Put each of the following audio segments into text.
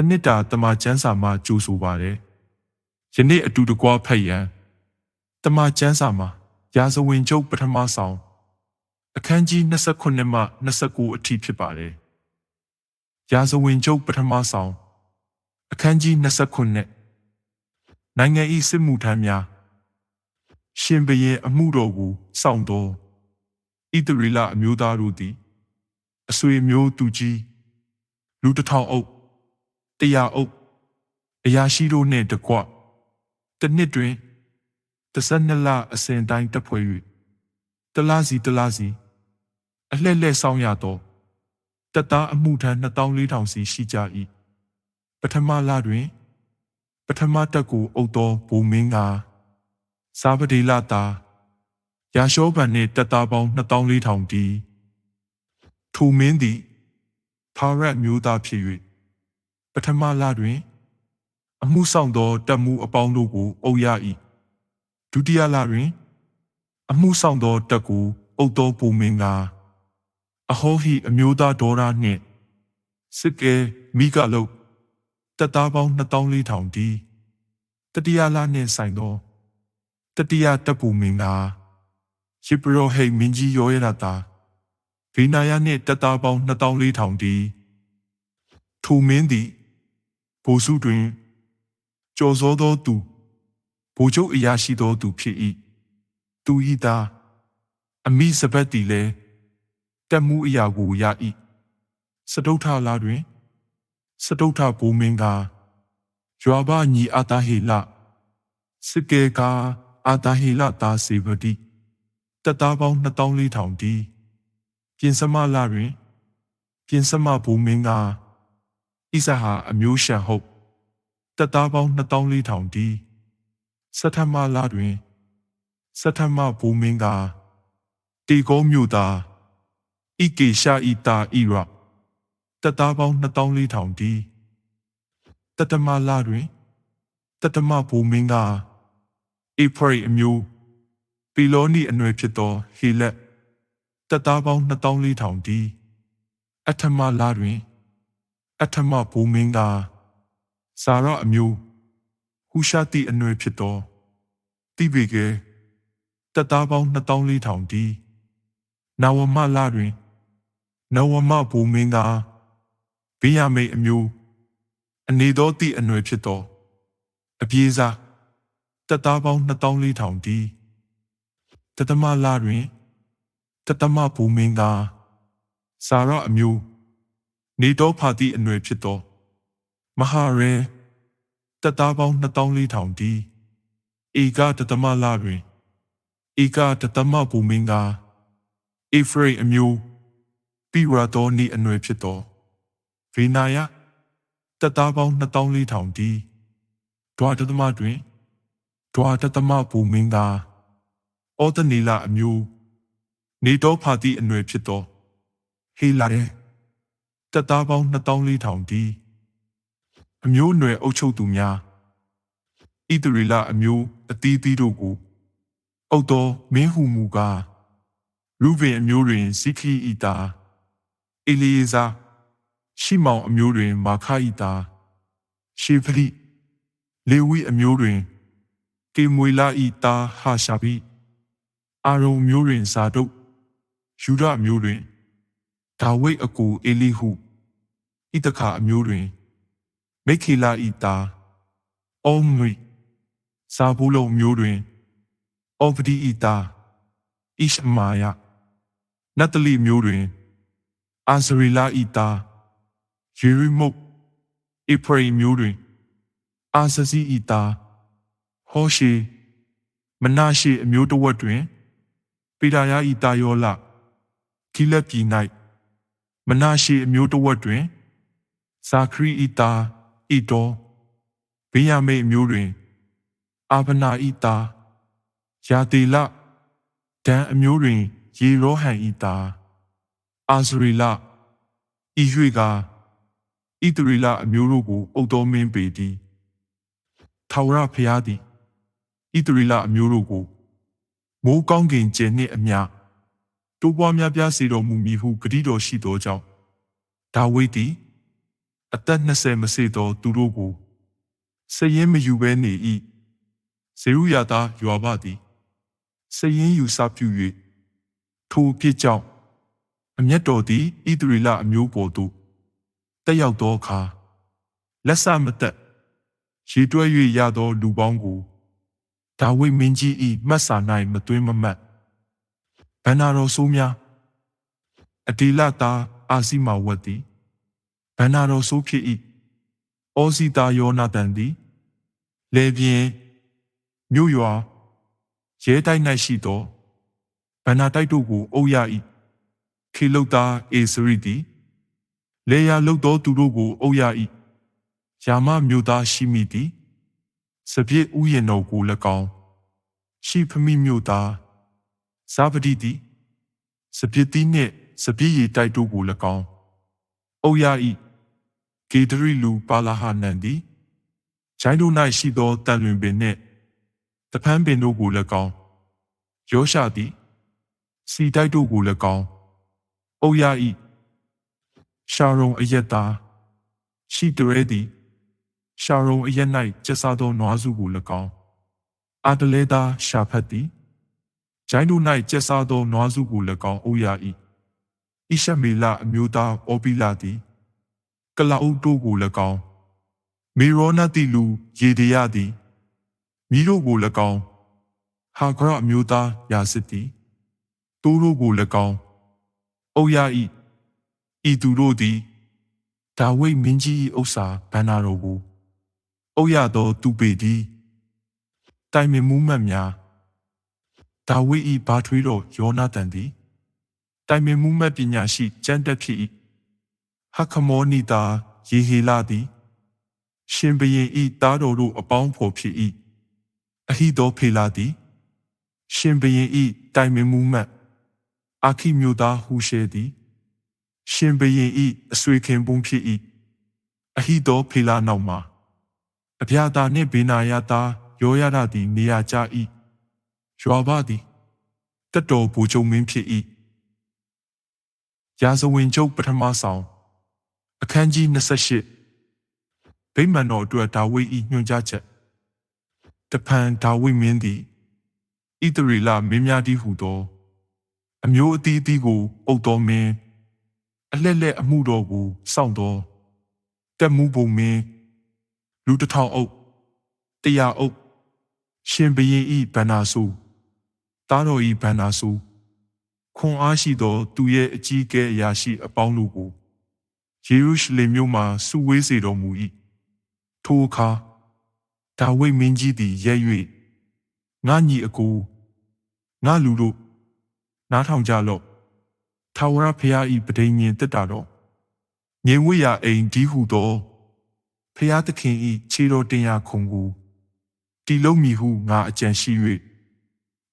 တနစ်တာတမချန်းစာမှာကြိုးဆိုပါတယ်ယနေ့အတူတကွဖတ်ရန်တမချန်းစာမှာရာဇဝင်ကျုပ်ပထမဆောင်အခန်းကြီး29မှ29အထိဖြစ်ပါတယ်ရာဇဝင်ကျုပ်ပထမဆောင်အခန်းကြီး29နိုင်ငံ၏စစ်မှုထမ်းများရှင်ဘရင်အမှုတော်ကိုစောင့်တော်ဣတရီလအမျိုးသားတို့သည်အဆွေမျိုးသူကြီးလူတစ်ထောင်အုပ် တရားအုပ်အရာရှိတို့နှင့်တကွတစ်နှစ်တွင်တစ်ဆက်နှစ်လအစဉ်တိုင်းတက်ဖွဲ့၍တလားစီတလားစီအလှည့်လှည့်ဆောင်ရသောတပ်သားအမှုထမ်း2400စီရှိကြ၏ပထမလတွင် ပထမတက်ကိုအုပ်သောဘုံမင်းကစာပတိလသားရာရှောဗန်နှင့်တပ်သားပေါင်း2400တီထိုမင်းသည်ဖာရက်မျိုးသားဖြစ်၍ပ ထမလတွင် အမှုဆောင်သောတပ်မှုအပေါင်းတို့ကိုအုပ်ရ၏ဒုတိယလတွင် အမှုဆောင်သောတပ်ကိုအုပ်သောပုံမင်းကအဟောဟိအမျိုးသားဒေါရနှင့်စစ်ကဲမိကလုတ်တပ်သားပေါင်း2400တီတတိယလနှင့်ဆိုင်သောတတိယတပ်ပုံမင်းကယေဘရဟိတ်မင်းကြီးယောရတာဗိနာယနှင့်တပ်သားပေါင်း2400တီထိုမင်းသည် ဘိုလ်စုတွင်ကြော်စောသောသူဘိုလ်ချုပ်အရာရှိသောသူဖြစ်၏သူဤသားအမိစပတ်တီလည်းတက်မှုအရာကိုရ၏စတုထလာတွင် စတုထဘိုးမင်းကယွာဘညီအာတာဟေလစစ်ကေကအာတာဟေလတာစေဗတိတက်သားပေါင်း2400တီပြင်စမလာတွင် ပြင်စမဘိုးမင်းက ဣဇဟာအမျိုးရှံဟုတ်တက်သားပေါင်း2400တီစထမလာတွင်စထမဘိုးမင်းကတေကောမြို့သားဣကေရှာဤတာဣရတက်သားပေါင်း2400တီတတမလာတွင်တတမဘိုးမင်းကအေဖရိအမျိုးပီလောနီအနွယ်ဖြစ်သောဟေလက်တက်သားပေါင်း2400တီအထမလာတွင် အထမဘိုးမင်းကစာရအမျိုးဟူရှာတိအနွယ်ဖြစ်သောတိဘေကဲတက်သားပေါင်း2400တီနာဝမလာတွင်နဝမဘူမင်းကဘိယမိတ်အမျိုးအနေသောတိအနွယ်ဖြစ်သောအပြေးစားတက်သားပေါင်း2400တီတတမလာတွင်တတမဘူမင်းကစာရအမျိုး နေတော်ဖာတိအနွယ်ဖြစ်သောမဟာရဲတက်သားပေါင်း2400တီဧကတတမလာတွင်ဧကတတမဘူမင်းကအေဖရိအမျိုးပိရတော်နီအနွယ်ဖြစ်သောဗေနာယတက်သားပေါင်း2400တီဒွါတသမတွင်ဒွါတသမဘူမင်းကဩတနီလာအမျိုးနေတော်ဖာတိအနွယ်ဖြစ်သောဟေလာရဲ့ တက်သားပေါင်း2400တီအမျိုးအနွယ်အုပ်ချုပ်သူများဣသရေလအမျိုးအသီးသီးတို့ကိုအုပ်တော်မင်းဟုမူကားလူဗင်အမျိုးတွင်ဇိခိဤတာအေလီယေဇာရှိမောင်အမျိုးတွင်မာခဤတာရှေဖလိလေဝိအမျိုးတွင်ကေမွေလာဤတာဟာရှာဘိအာရုံမျိုးတွင်ဇာဒုတ်ယူဒအမျိုးတွင်ဒါဝိတ်အကူအေလိဟု ဣတခါအမျိုးတွင်မိခေလာဤတာအောမွိဇာဘူးလုံမျိုးတွင်အောပဒီဤတာဣရှမာယနတ်တလိမျိုးတွင်အာဇရီလာဤတာယေရိမုတ်ဧဖရိမျိုးတွင်အာဇဇီဤတာဟောရှေမနာရှေအမျိုးတဝက်တွင်ပေဒါယဤတာယောလခိလက်ပြည်၌မနာရှေအမျိုးတဝက်တွင် ဇာခရီဤတာဤတော်ဘေးရမိတ်အမျိုးတွင် အာဗနာဤတာယာတေလဒန်အမျိုးတွင်ယေရောဟန်ဤတာအာဇရီလဤ၍ကဣတရီလအမျိုးတို့ကိုအုပ်တော်မင်းပေသည်ထာဝရဖျားသည်ဣတရီလအမျိုးတို့ကိုမိုးကောင်းကင်ကျယ်နှင့်အမျှတိုးပွားများပြားစေတော်မူမည်ဟုဂတိတော်ရှိသောကြောင့်ဒါဝိဒ်သည် အသက်20မစေသောသူတို့ကိုစည်ရင်မယူဘဲနေ၏ဇေရုယာသားယွာဘသည်စည်ရင်ယူစပြု၍ထိုအဖြစ်ကြောင့်အမျက်တော်သည်ဣသရေလအမျိုးပေါ်သို့တက်ရောက်သောအခါလက်ဆမသက်ရေတွဲ၍ရသောလူပေါင်းကိုဒါဝိဒ်မင်းကြီး၏မှတ်စာ၌မသွင်းမမှတ်ဗန္နာတော်ဆိုးများအတီလသားအာစီမာဝတ်သည် ဗန္နာတော်ဆိုးဖြစ်၏ဩစီတာယောနာတန်သည်လေပြင်းမြို့ရွာရဲတိုက်၌ရှိသောဗန္နာတိုက်တို့ကိုအုပ်ရ၏ခေလုတ်သားအေစရိသည်လေယာလုတ်သောသူတို့ကိုအုပ်ရ၏ယာမမြို့သားရှိမိသည်စပြည့်ဥယျာဉ်တော်ကို၎င်းရှိဖမိမြို့သားဇာပတိသည်စပြည့်သည်နှင့်စပြည့်ရည်တိုက်တို့ကို၎င်းအုပ်ရ၏ ဂေဒရီလူပါလာဟာနန်သည်ဂျိုင်းတို့၌ရှိသောတန်လွင်ပင်နှင့်တပန်းပင်တို့ကို၎င်းယောရှသည်စီတိုက်တို့ကို၎င်းအုပ်ရ၏ရှာရုံအယက်သားရှိတရဲသည်ရှာရုံအရက်၌ကျဆသောနွားစုကို၎င်းအာတလဲသားရှာဖတ်သည်ဂျိုင်းတို့၌ကျဆသောနွားစုကို၎င်းအုပ်ရ၏ဣရှမေလအမျိုးသားအောပိလာသည် ကလာအုပ်တို့ကို၎င်းမေရောနတိလူယေဒေယသည်မိတို့ကို၎င်းဟာဂရအမျိုးသားယာစစ်သည်တိုးတို့ကို၎င်းအုပ်ရ၏ဤသူတို့သည်ဒါဝိဒ်မင်းကြီး၏ဥစ္စာဘန္နာတော်ကိုအုပ်ရသောသူပေသည်တိုင်မင်မှုမှတ်များဒါဝိဒ်၏ဘာထွေးတော်ယောနာတန်သည်တိုင်မင်မှုမှတ်ပညာရှိကျမ်းတက်ဖြစ်၏ ဟခမောနိတာယေဟေလသည်ရှင်ဘရင်ဤသားတော်တို့အပေါင်းဖော်ဖြစ်၏အဟိသောဖေလာသည်ရှင်ဘရင်ဤတိုင်မင်မှုမှတ်အာခိမျိုးသားဟူရှဲသည်ရှင်ဘရင်ဤအဆွေခင်ပုံဖြစ်၏အဟိသောဖေလာနောက်မှာအဗျာတာနှင့်ဘေနာယသားယောရဒသည်နေရာကျ၏ရွာဘသည်တက်တော်ဘူချုံမင်းဖြစ်၏ရာဇဝင်ကျုပ်ပထမဆောင် အခန်းကြီး28ဗိမာန်တော်အတွက်ဒါဝိဒ်၏ညွှန်ကြားချက်တဖန်ဒါဝိဒ်မင်းသည်ဣသရေလမင်းများသည်ဟုသော အမျိုးအသီးသီးကိုအုပ်တော်မင်းအလက်လက်အမှုတော်ကိုစောင့်တော်တက်မှုပုံမင်းလူတစ်ထောင်အုပ်တရားအုပ်ရှင်ဘရင်ဤဗန္နာစုတားတော်ဤဗန္နာစုခွန်အားရှိသော သူရဲ့အကြီးအကဲအရာရှိအပေါင်းတို့ကို ယေရုရှလင်မြို့မှစုဝေးစေတော်မူ၏ထိုအခါဒါဝိဒ်မင်းကြီးသည်ရဲ၍ငါညီအကူငါလူတို့နားထောင်ကြလော့ထာဝရဘုရား၏ပဋိညာဉ်တက်တာတော့ငြိမ်ဝိရာအိမ်ဒီဟုသောဖျားသခင်ဤခြေတော်တင်ရာခုံကိုတီလုံးမီဟုငါအကြံရှိ၍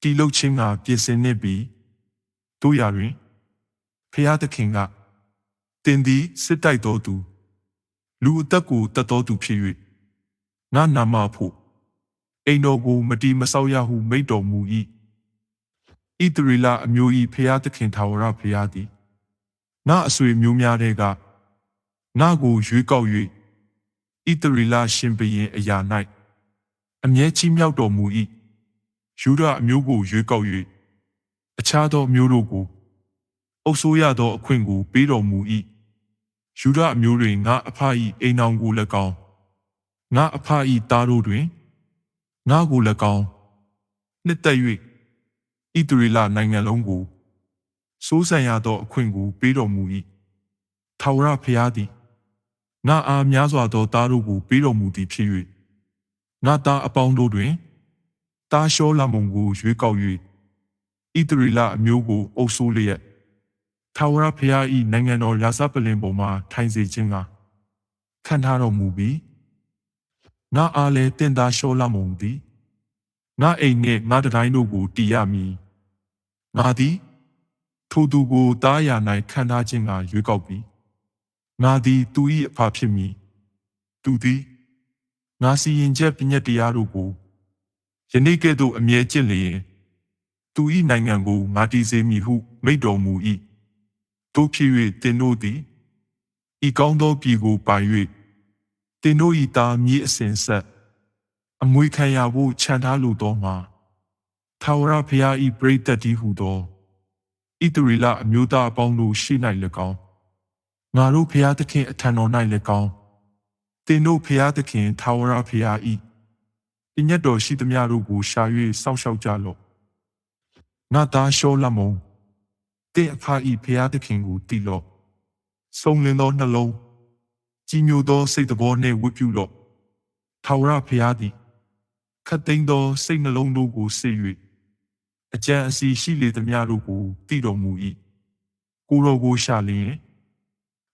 တီလုံးချင်းကပြင်ဆင်နေပြီတို့ရာတွင်ဖျားသခင်က တင်သည်စစ်တိုက်တော်သူလူအသက်ကိုတတ်တော်သူဖြစ်၍ငါနာမဖို့အိမ်တော်ကိုမတီမဆောက်ရဟုမိတ်တော်မူ၏ဣသရေလအမျိုး၏ဖျားသခင်ထာဝရဘုရားသည်ငါအဆွေမျိုးများတဲ့ကငါကိုရွေးကောက်၍ဣသရေလရှင်ဘုရင်အရာ၌အမြဲချီးမြှောက်တော်မူ၏ယူဒအမျိုးကိုရွေးကောက်၍အခြားသောမျိုးတို့ကိုအုပ်ဆိုးရသောအခွင့်ကိုပေးတော်မူ၏ ယူဒအမျိုးတွင်ငါအဖ၏အိမ်တော်ကို၎င်းငါအဖ၏သားတို့တွင်ငါကို၎င်းနှစ်သက်၍ဣသရေလနိုင်ငံလုံးကိုစိုးစံရသောအခွင့်ကိုပေးတော်မူ၏ထာဝရဘုရားသည်ငါအားများစွာသောသားတို့ကိုပေးတော်မူသည်ဖြစ်၍ငါသားအပေါင်းတို့တွင်တာရှောလမုန်ကိုရွေးကောက်၍ဣသရေလအမျိုးကိုအုပ်စိုးလျက် ထာဝရဘုရား၏နိုင်ငံတော်ရာဇပလင်ပေါ်မှာထိုင်စေခြင်းကခံထားတော်မူပြီးငါအားလည်းတင်သားရှောလမုန်သည်ငါအိမ်နှင့်ငါတတိုင်းတို့ကိုတည်ရမည်ငါသည်ထိုသူကိုတားရာ၌ခံထားခြင်းကရွေးကောက်ပြီးငါသည်သူ၏အဖဖြစ်မည်သူသည်ငါစီရင်ချက်ပညတ်တရားတို့ကိုယနေ့ကဲ့သို့အမြဲကျင့်လျင်သူ၏နိုင်ငံကိုငါတည်စေမည်ဟုမိန့်တော်မူ၏ တို့ဖြစ်၍သင်တို့သည်ဤကောင်းသောပြည်ကိုပိုင်၍တင်တို့ဤသားမြေအစဉ်ဆက်အမွေခံရဖို့ခြံထားလိုသောမှာထာဝရဘုရားဤပရိသတ်တည်းဟုသောဣတရီလအမျိုးသားအပေါင်းတို့ရှိ၌၎င်းငါတို့ဘုရားသခင်အထံတော်၌၎င်းတင်တို့ဘုရားသခင်ထာဝရဘုရားဤပညတ်တော်ရှိသမျှတို့ကိုရှာ၍စောင့်ရှောက်ကြလော့ငါသားရှောလမုန် တင်အဖာဤဘုရားသခင်ကိုတည်လော့ဆုံးလင်းသောနှလုံးကြီးညိုသောစိတ်တော်နှင့်ဝတ်ပြုလော့ထာဝရဘုရားသည်ခတ်သိမ်းသောစိတ်နှလုံးတို့ကိုစစ်၍အကြံအစီရှိလေသမျှတို့ကိုတည်တော်မူ၏ကိုယ်တော်ကိုရှာလျင်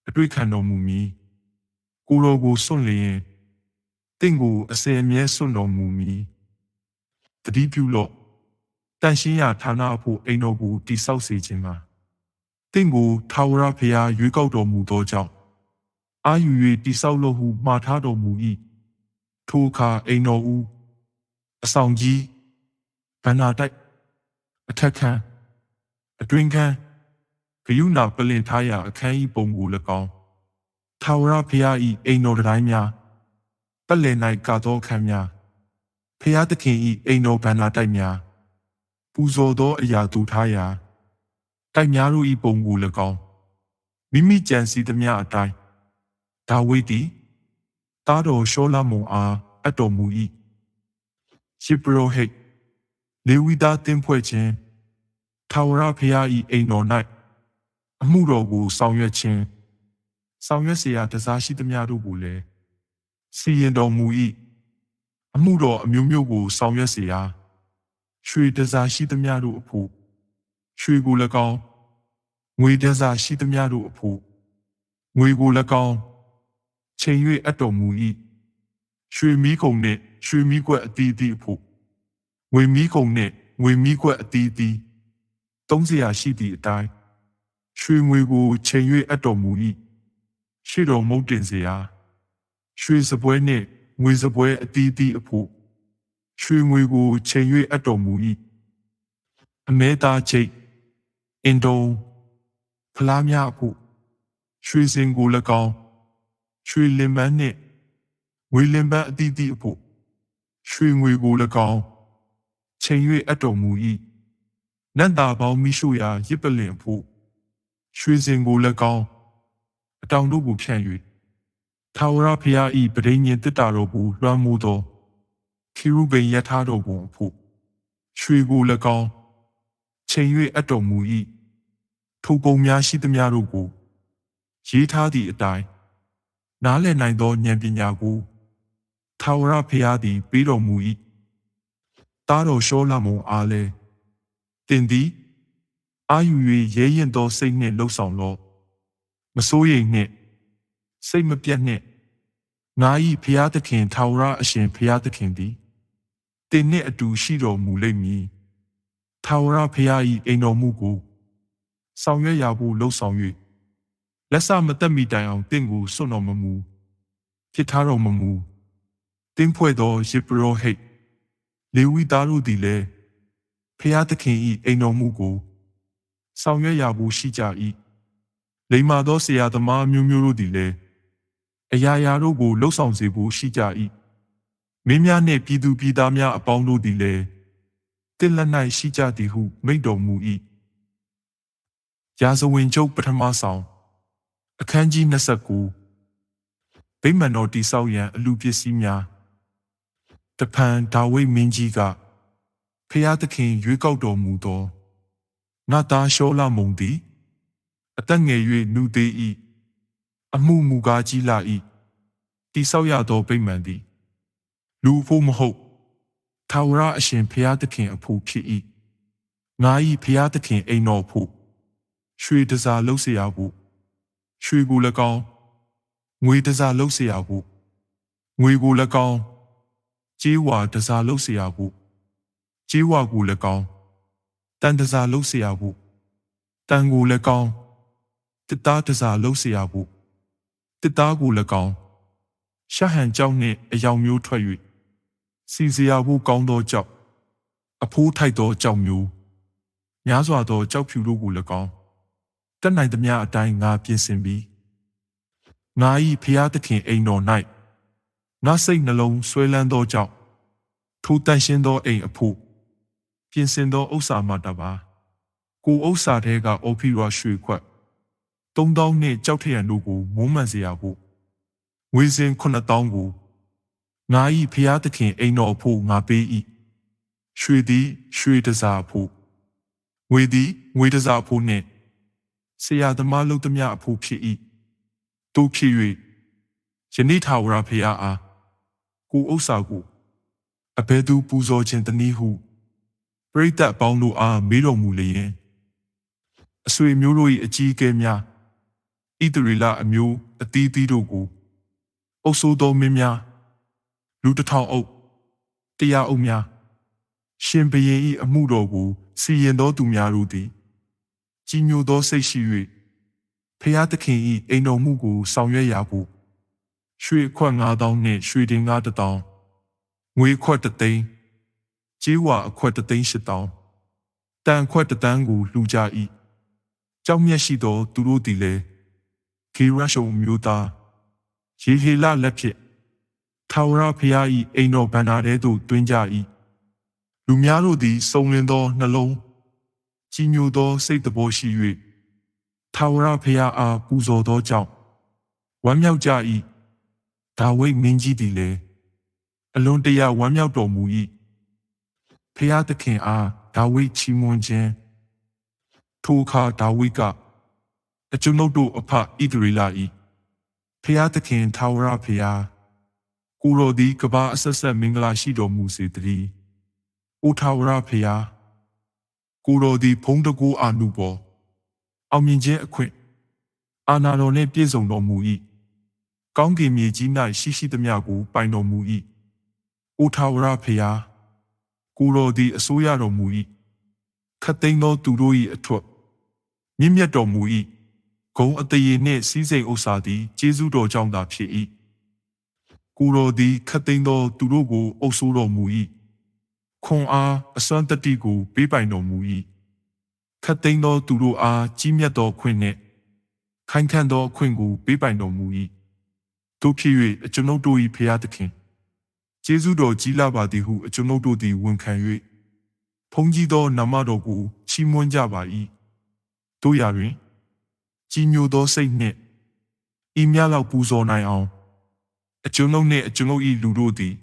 အတွေ့ခံတော်မူမည်ကိုယ်တော်ကိုစွန့်လျင်တင့်ကိုအစင်အမြဲစွန့်တော်မူမည်တတိပြုလော့တန်ရှင်းရာဌာနအဖို့အိမ်တော်ကိုတိဆောက်စေခြင်းမှာ တင့်ကိုထာဝရဘုရားရွေးကောက်တော်မူသောကြောင့်အာယူ၍တိဆောက်လို့ဟုမှားထားတော်မူ၏ထိုအခါအိမ်တော်ဦးအဆောင်ကြီးဗန္နာတိုက်အထက်ခန်းအတွင်ခန်းဂယုဏပလင်ထားရာအခန်းဤပုံကို၎င်းထာဝရဘုရား၏အိမ်တော်တိုင်းများပတ်လည်၌ကာသောအခန်းများဖျားသခင်၏အိမ်တော်ဗန္နာတိုက်များပူဇော်သောအရာတူထားရာ တိုက်များတို့၏ပုံကို၎င်းမိမိကြံစီသမျှအတိုင်းဒါဝိဒ်သည်တားတော်ရှောလမုန်အားအပ်တော်မူ၏ရှေပရောဟိတ်လေဝိသားတင်ဖွဲ့ခြင်းထာဝရဘုရား၏အိမ်တော်၌အမှုတော်ကိုဆောင်ရွက်ခြင်းဆောင်ရွက်เสียတစားရှိသမျှတို့ကိုလည်းစီရင်တော်မူ၏အမှုတော်အမျိုးမျိုးကိုဆောင်ရွက်เสียရွှေတစားရှိသမျှတို့အဖို့ ရွှေကို၎င်းငွေတစားရှိသမျှတို့အဖို့ငွေကို၎င်းချိန်၍အပ်တော်မူ၏ရွှေမီးကုံနှင့်ရွှေမီးကွက်အသီးသီးအဖို့ငွေမီးကုံနှင့်ငွေမီးကွက်အသီးသီးသုံးစရာရှိသည့်အတိုင်းရွှေငွေကိုချိန်၍အပ်တော်မူ၏ရှေ့တော်မုတ်တင်စရာရွှေစပွဲနှင့်ငွေစပွဲအသီးသီးအဖို့ရွှေငွေကိုချိန်၍အပ်တော်မူ၏အမဲသားချိတ် အင်ဒုံဖလားများအဖို့ရွှေစင်ကို၎င်းရွှေလင်ပန်းနှင့်ငွေလင်ပန်းအသီးသီးအဖို့ရွှေငွေကို၎င်းချိန်၍အပ်တော်မူ၏နတ်သားပေါင်းမိရှုရာရစ်ပလင်အဖို့ရွှေစင်ကို၎င်းအတောင်တို့ကိုဖြန့်၍ထာဝရဘုရား၏ပဋိညာဉ်တစ်တာတော်ကိုလွှမ်းမိုးသောခီရုဗိန်ယထာတော်ကိုအဖို့ရွှေကို၎င်း ချိန်၍အပ်တော်မူ၏ထိုကုံများရှိသမျှတို့ကိုရေးထားသည့်အတိုင်းနားလည်နိုင်သောဉာဏ်ပညာကိုထာဝရဘုရားသည် ပေးတော်မူ၏တားတော်ရှောလမုန်အားလည်းတင်သည်အာယူ၍ရဲရင်သောစိတ်နှင့်လှုပ်ဆောင်လော့မစိုးရိမ်နှင့်စိတ်မပြတ်နှင့်ငါ၏ဖျားသခင်ထာဝရအရှင်ဖျားသခင်သည်တင်နှင့်အတူရှိတော်မူလိမ့်မည် ထာဝရဖျား၏အိမ်တော်မူကိုဆောင်ရွက်ရဖို့လှုပ်ဆောင်၍လက်စမတက်မီတိုင်အောင်တင့်ကိုစွန့်တော်မမူဖြစ်ထားတော်မမူတင်းဖွဲ့သောယေဘရဟိတ်လေဝိသားတို့သည်လည်းဖျားသခင်၏အိမ်တော်မူကိုဆောင်ရွက်ရဖို့ရှိကြ၏လိမ္မာသောဆရာသမားမျိုးမျိုးတို့သည်လည်းအရာရာတို့ကိုလှုပ်ဆောင်စေဖို့ရှိကြ၏မင်းများနှင့်ပြည်သူပြည်သားများအပေါင်းတို့သည်လည်း တင့်လက်၌ရှိကြသည်ဟုမိန့်တော်မူ၏ရာဇဝင်ကျုပ်ပထမဆောင်အခန်းကြီး29ဗိမာန်တော်တိဆောက်ရန်အလူပစ္စည်းများတဖန်ဒါဝိဒ်မင်းကြီးကဖျားသခင်ရွေးကောက်တော်မူသောငါသားရှောလမုန်သည်အသက်ငယ်၍နုသေး၏အမှုမူကားကြီးလာ၏တိဆောက်ရသောဗိမာန်သည် လူဖို့မဟုတ် ထာဝရအရှင်ဖျားသခင်အဖို့ဖြစ်၏ငါ၏ဖျားသခင်အိမ်တော်ဖို့ရွှေတစားလှုပ်เสียဖို့ရွှေကို၎င်းငွေတစားလှုပ်เสียဖို့ငွေကို၎င်းကြေးဝါတစားလှုပ်เสียဖို့ကြေးဝါကို၎င်းတန်တစားလှုပ်เสียဖို့တန်ကို၎င်းတစ်သားတစားလှုပ်เสียဖို့တစ်သားကို၎င်းရှဟန်ကြောင့်နှင့်အယောင်မျိုးထွက်၍ စီစရာဖို့ကောင်းသောကြောက်အဖိုးထိုက်သောကြောက်မျိုးများစွာသောကြောက်ဖြူတို့ကို၎င်းတက်နိုင်သမျှအတိုင်းငါပြင်ဆင်ပြီးငါ၏ဖျားသခင်အိမ်တော်၌ငါစိတ်နှလုံးဆွဲလန်းသောကြောင့်ထိုတန်ရှင်းသောအိမ်အဖို့ပြင်ဆင်သောဥစ္စာမှတပါကိုဥစ္စာတဲကအော်ဖီရွာရွှေခွက်သုံးတောင်းနှင့်ကြောက်ထရံတို့ကိုမုံမှန်စေရဖို့ငွေစင်9000ကို ငါ၏ဖျားသခင်အိမ်တော်အဖို့ငါပေး၏ရွှေသည်ရွှေတစားအဖို့ငွေသည်ငွေတစားအဖို့နှင့်ဆရာသမားလုပ်သည်များအဖို့ဖြစ်၏တို့ဖြစ်၍ယနေ့ထာဝရဖျားအားကိုဥစ္စာကိုအဘယ်သူပူဇော်ခြင်းတနည်းဟုပရိသတ်အပေါင်းတို့အားမေးတော်မူလျင်အဆွေမျိုးတို့၏အကြီးအကဲများဣသရေလအမျိုးအသီးသီးတို့ကိုအုပ်ဆိုးသောမင်းများ လူတစ်ထောင်အုပ်တရားအုပ်များရှင်ဘရင်၏အမှုတော်ကိုစီရင်သောသူများတို့သည်ကြီးညိုသောစိတ်ရှိ၍ဖျားသခင်၏အိမ်တော်မှုကိုဆောင်ရွက်ရဖို့ရွှေခွက်9000နှင့်ရွှေတင်ကား1000ငွေခွက်3သိန်းကြေးဝါအခွက်3သိန်း8000တန်ခွက်1တန်းကိုလှူကြ၏ကြောက်မျက်ရှိသော သူတို့သည်လည်းဂေရရှုံမျိုးသားရေဟေလလက်ဖြင့် ထာဝရဘုရား၏အိမ်တော်ဗန္နာထဲသို့တွင်ကြ၏လူများတို့သည်စုံလင်သောနှလုံးကြီးညိုသောစိတ်တဘောရှိ၍ထာဝရဘုရားအားပူဇော်သောကြောင့်ဝမ်းမြောက်ကြ၏ဒါဝိဒ်မင်းကြီးသည်လည်းအလွန်တရာဝမ်းမြောက်တော်မူ၏ဖျားသခင်အားဒါဝိဒ်ချီးမွမ်းခြင်းထိုအခါဒါဝိဒ်ကအကျွန်ုပ်တို့အဖဣသရေလ၏ဖျားသခင်ထာဝရဖျား ကိုရောသည်ကဘာအဆက်ဆက်မင်္ဂလာရှိတော်မူစေတည်း။အိုထာဝရဖျားကိုရောသည်ဖုံးတကူအာနုပေါ်အောင်မြင်ခြင်းအခွင့်အာနာတော်နှင့်ပြည့်စုံတော်မူ၏။ကောင်းကင်မြေကြီး၌ရှိရှိသမျှကိုပိုင်တော်မူ၏။အိုထာဝရဖျားကိုရောသည်အစိုးရတော်မူ၏။ခတ်သိမ်းသောသူတို့၏အထွတ်မြင့်မြတ်တော်မူ၏။ဂုံအတရေနှင့်စီးစိမ်ဥစ္စာသည်ကျေးဇူးတော်ကြောင့်သာဖြစ်၏။ ကိုရောသည်ခတ်သိမ်းသောသူတို့ကိုအုပ်ဆိုးတော်မူ၏။ခွန်အားအစွမ်းတတိကိုပေးပိုင်တော်မူ၏။ခတ်သိမ်းသောသူတို့အားကြီးမြတ်သောခွင့်နှင့်ခိုင်ခံ့သောအခွင့်ကိုပေးပိုင်တော်မူ၏။တို့ဖြစ်၍အကျွန်ုပ်တို့၏ဖျားသခင်ကျေးဇူးတော်ကြီးလာပါသည်ဟုအကျွန်ုပ်တို့သည်ဝန်ခံ၍ဖုန်ကြီးသောနာမတော်ကိုချီးမွမ်းကြပါ၏။တို့ရာတွင်ကြီးညိုသောစိတ်နှင့်ဤများလောက်ပူဇော်နိုင်အောင် အကျွန်ုပ်နှင့်အကျွန်ုပ်၏လူတို့သည်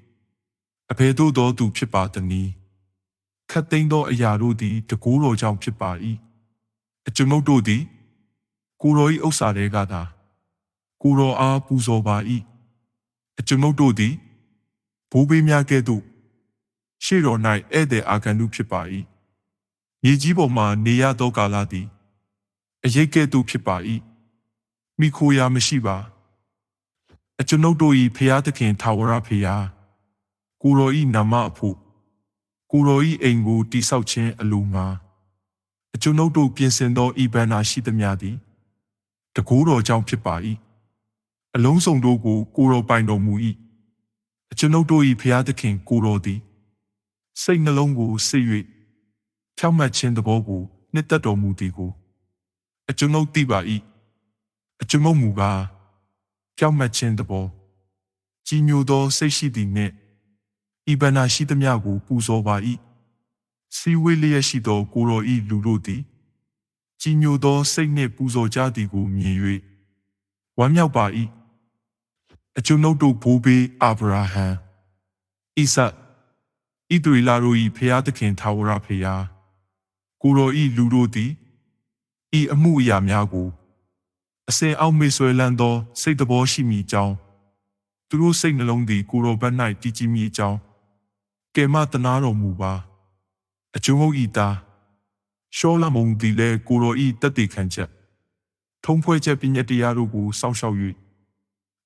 အဘယ်သို့သောသူဖြစ်ပါသနည်းခတ်သိမ်းသောအရာတို့သည်တကူတော်ကြောင့်ဖြစ်ပါ၏အကျွန်ုပ်တို့သည်ကိုတော်၏ဥစ္စာတွေကသာကိုတော်အားပူဇော်ပါ၏အကျွန်ုပ်တို့သည်ဘိုးဘေးများကဲ့သို့ရှေ့တော်၌ဧည့်သည်အာဂန္တုဖြစ်ပါ၏မြေကြီးပေါ်မှနေရသောကာလသည်အရေးကဲ့သို့ဖြစ်ပါ၏မိခိုရာမရှိပါ အကျွန်ုပ်တို့၏ဖျားသခင်ထာဝရဖျားကိုရောဤနာမအဖို့ကိုရောဤအိမ်ကိုတိဆောက်ခြင်းအလိုငါအကျွန်ုပ်တို့ပြင်ဆင်သောဤဗန္နာရှိသမျှသည်တကူတော်ကြောင့်ဖြစ်ပါ၏အလုံးစုံတို့ကိုကိုရောပိုင်တော်မူ၏အကျွန်ုပ်တို့၏ဖျားသခင်ကိုရောသည်စိတ်နှလုံးကိုစစ်၍ဖြောင့်မတ်ခြင်းသဘောကိုနှစ်သက်တော်မူသည်ကိုအကျွန်ုပ်သိပါ၏အကျွန်ုပ်မူကား ကြောက်မတ်ခြင်းသဘောကြီးညိုသောစိတ်ရှိသည်နှင့်ဤဗနာရှိသမျှကိုပူဇော်ပါ၏စီဝေးလျက်ရှိသောကိုရောဤလူတို့သည်ကြီးညိုသောစိတ်နှင့်ပူဇော်ကြသည်ကိုမြင်၍ဝမ်းမြောက်ပါ၏အကျွန်ုပ်တို့ဘိုးဘေးအာဗြဟံဣဆတ်ဣသရေလတို့၏ဖျားသခင်ထာဝရဖျားကိုရောဤလူတို့သည်ဤအမှုအရာများကို အစင်အောင်မေဆွဲလန်းသောစိတ်တဘောရှိမိကြောင်းသူတို့စိတ်နှလုံးသည်ကိုရောဘတ်၌တည်ကြည်မိကြောင်းကဲမတနာတော်မူပါအကျုံးဟုတ်ဤသားရှောလမုန်သည်လည်းကိုရောဤတက်တည်ခံချက် ထုံးဖွဲ့ချက်ပညာတရားတို့ကိုစောင့်ရှောက်၍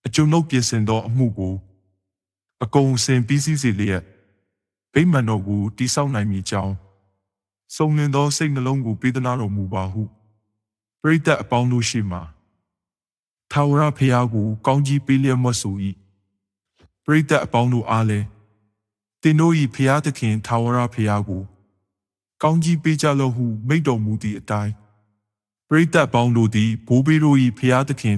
အကျုံးုပ်ပြင်ဆင်သောအမှုကိုအကုန်စင်ပြီးစီးစေလျက်ဗိမာန်တော်ကိုတိဆောက်နိုင်မည်ကြောင်းစုံလင်သောစိတ်နှလုံးကိုပေးသနာတော်မူပါဟုပရိသတ်အပေါင်းတို့ရှိမှ ထာဝရဖျားကို ကောင်းကြီးပေးလျက်မဆို၏ပရိသတ်အပေါင်းတို့အားလည်းတင်တို့၏ဖျားသခင်ထာဝရဖျားကို ကောင်းကြီးပေးကြလော့ဟုမိန့်တော်မူသည့်အတိုင်းပရိသတ်ပေါင်းတို့သည်ဘိုးဘေးတို့၏ဖျားသခင်